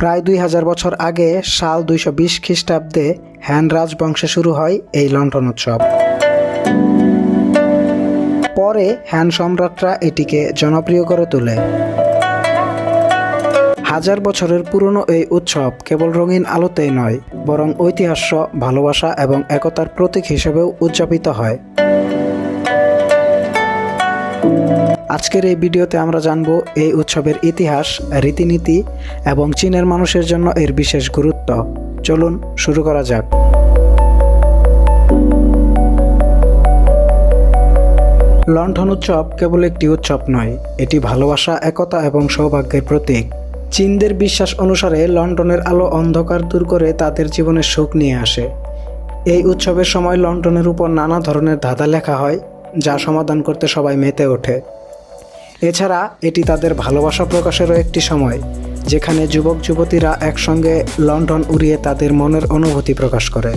প্রায় দুই হাজার বছর আগে সাল দুইশো বিশ খ্রিস্টাব্দে হ্যান রাজবংশে শুরু হয় এই লন্ঠন উৎসব। পরে হ্যান সম্রাটরা এটিকে জনপ্রিয় করে তোলে। হাজার বছরের পুরনো এই উৎসব কেবল রঙিন আলোতেই নয়, বরং ঐতিহাস্য, ভালোবাসা এবং একতার প্রতীক হিসেবেও উদযাপিত হয়। আজকের এই ভিডিওতে আমরা জানব এই উৎসবের ইতিহাস, রীতিনীতি এবং চীনের মানুষের জন্য এর বিশেষ গুরুত্ব। চলুন শুরু করা যাক। লণ্ঠন উৎসব কেবল একটি উৎসব নয়, এটি ভালোবাসা, একতা এবং সৌভাগ্যের প্রতীক। চীনদের বিশ্বাস অনুসারে লন্ডনের আলো অন্ধকার দূর করে তাদের জীবনে সুখ নিয়ে আসে। এই উৎসবের সময় লন্ডনের উপর নানা ধরনের ধাঁধা লেখা হয়, যা সমাধান করতে সবাই মেতে ওঠে। এছাড়া এটি তাদের ভালোবাসা প্রকাশেরও একটি সময়, যেখানে যুবক যুবতীরা একসঙ্গে লন্ডন উড়িয়ে তাদের মনের অনুভূতি প্রকাশ করে।